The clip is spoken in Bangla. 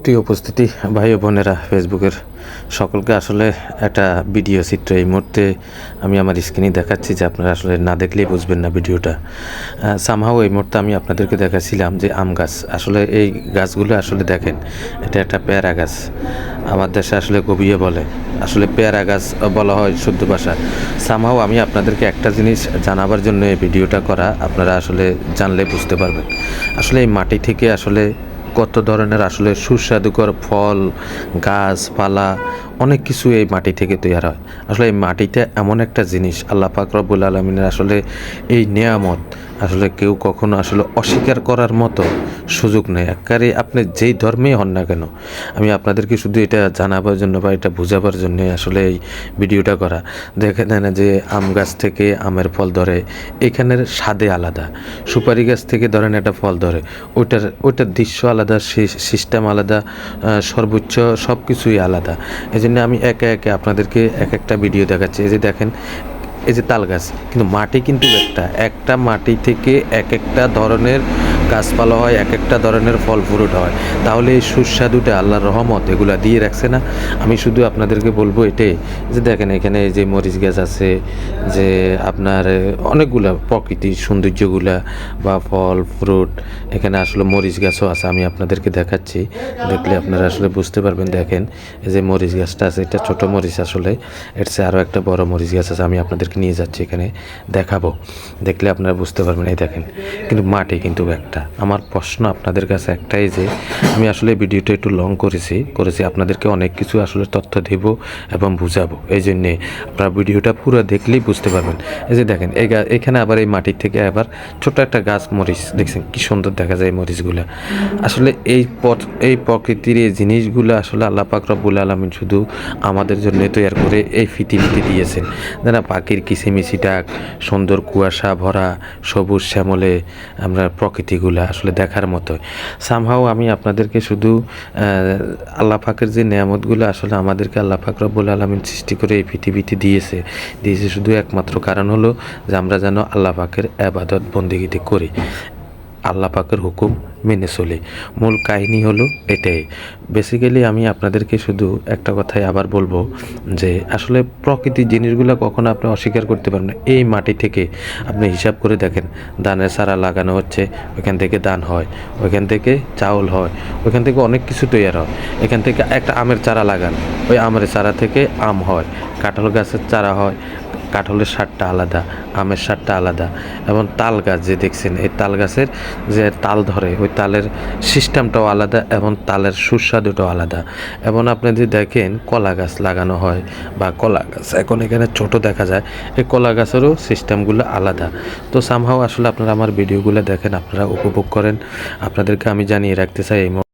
প্রিয় উপস্থিতি, ভাই বোনেরা ফেসবুকের সকলকে। আসলে একটা ভিডিও চিত্র এই মুহূর্তে আমি আমার স্ক্রিনে দেখাচ্ছি যে আপনারা আসলে না দেখলেই বুঝবেন না ভিডিওটা। সামহাও এই মুহূর্তে আমি আপনাদেরকে দেখাচ্ছিলাম যে আম গাছ। আসলে এই গাছগুলো আসলে দেখেন, এটা একটা পেয়ারা গাছ। আমার দেশে আসলে কবিয়ে বলে, আসলে পেয়ারা গাছ বলা হয় শুদ্ধ ভাষা সামহাও আমি আপনাদেরকে একটা জিনিস জানাবার জন্য এই ভিডিওটা করা, আপনারা আসলে জানলে বুঝতে পারবেন। আসলে এই মাটি থেকে আসলে কত ধরনের আসলে সুস্বাদুকর ফল গাছপালা অনেক কিছু এই মাটি থেকে তৈরি হয়। আসলে এই মাটিতে এমন একটা জিনিস, আল্লাহ পাক রব্বুল আলমিনের আসলে এই নিয়ামত আসলে কেউ কখনো আসলে অস্বীকার করার মতো সুযোগ নেই। একবারে আপনি যেই ধর্মেই হন না কেন, আমি আপনাদেরকে শুধু এটা জানাবার জন্য বা এটা বোঝাবার জন্য আসলে এই ভিডিওটা করা। দেখে নেন যে আম গাছ থেকে আমের ফল ধরে, এখানের স্বাদে আলাদা। সুপারি গাছ থেকে ধরেন একটা ফল ধরে, ওইটার ওইটার দৃশ্য আলাদা সিস্টেম আলাদা সর্বোচ্চ সব কিছুই আলাদা। এই জন্য আমি একে একে আপনাদেরকে এক একটা ভিডিও দেখাচ্ছি। এই যে দেখেন, এই যে তাল গাছ, কিন্তু মাটি কিন্তু একটা একটা মাটি থেকে এক একটা ধরনের গাছপালা হয়, এক একটা ধরনের ফল ফ্রুট হয়। তাহলে এই সুস্বাদুটা আল্লাহর রহমত, এগুলা দিয়ে রাখছে না? আমি শুধু আপনাদেরকে বলব এটাই, যে দেখেন এখানে যে মরিচ গাছ আছে, যে আপনার অনেকগুলা প্রকৃতির সৌন্দর্যগুলা বা ফল, ফ্রুট, এখানে আসলে মরিচ গাছও আছে, আমি আপনাদেরকে দেখাচ্ছি। দেখলে আপনারা আসলে বুঝতে পারবেন, দেখেন যে মরিচ গাছটা আছে, এটা ছোট মরিচ আসলে, এর চেয়ে আরও একটা বড় মরিচ গাছ আছে, আমি আপনাদেরকে নিয়ে যাচ্ছি এখানে দেখাবো। দেখলে আপনারা বুঝতে পারবেন, এই দেখেন, কিন্তু মাটি কিন্তু একটা। আমার প্রশ্ন আপনাদের কাছে একটাই যে, আমি আসলে ভিডিওটা একটু লং করেছি করেছি আপনাদেরকে অনেক কিছু আসলে তথ্য দেব এবং বুঝাবো। এই জন্যে আপনারা ভিডিওটা পুরো দেখলেই বুঝতে পারবেন। এই যে দেখেন, এই এখানে আবার এই মাটির থেকে আবার ছোট একটা গাছ মরিচ দেখছেন, কি সুন্দর দেখা যায় এই মরিচগুলো। আসলে এই পথ, এই প্রকৃতির এই জিনিসগুলো আসলে আল্লাহ পাক রব্বুল আলমিন শুধু আমাদের জন্য তৈরি করে এই পৃথিবীতে দিয়েছেন। যারা পাখির কিচিমিচি ডাক, সুন্দর কুয়াশা ভরা, সবুজ শ্যামলে আমরা প্রকৃতিগুলো আসলে দেখার মতো সামহাও আমি আপনাদেরকে শুধু আহ, আল্লাহ পাকের যে নিয়ামতগুলো আসলে আমাদেরকে আল্লাহ পাক রব্বুল আলমিন সৃষ্টি করে এই পৃথিবীতে দিয়েছে দিয়েছে শুধু একমাত্র কারণ হলো যে আমরা যেন আল্লাহ পাকের আবাদত বন্দিগিতে করি। আল্লাহ পাকের হুকুম মেনে চলি। মূল কাহিনী হলো এটাই। বেসিক্যালি আমি আপনাদেরকে শুধু একটা কথাই আবার বলব যে, আসলে প্রকৃতির জিনিসগুলো কখনো আপনি অস্বীকার করতে পারবেন না। এই মাটি থেকে আপনি হিসাব করে দেখেন, ধানের চারা লাগানো হচ্ছে, ওইখান থেকে ধান হয়, ওইখান থেকে চাউল হয়, ওইখান থেকে অনেক কিছু তৈরি হয়। এখান থেকে একটা আমের চারা লাগান, ওই আমের চারা থেকে আম হয়, কাঁঠাল গাছের চারা হয় কাঁঠালের স্বাদটা আলাদা, আমের স্বাদটা আলাদা এবং তাল গাছ যে দেখছেন, এই তাল গাছের যে তাল ধরে, ওই তালের সিস্টেমটাও আলাদা এবং তালের সুস্বাদুটাও আলাদা। এবং আপনি যদি দেখেন কলা গাছ লাগানো হয় বা কলা গাছ, এখন এখানে ছোট দেখা যায়, এই কলা গাছেরও সিস্টেমগুলো আলাদা। তো সামহাও আসলে আপনারা আমার ভিডিওগুলো দেখেন, আপনারা উপভোগ করেন। আপনাদেরকে আমি জানিয়ে রাখতে চাই এই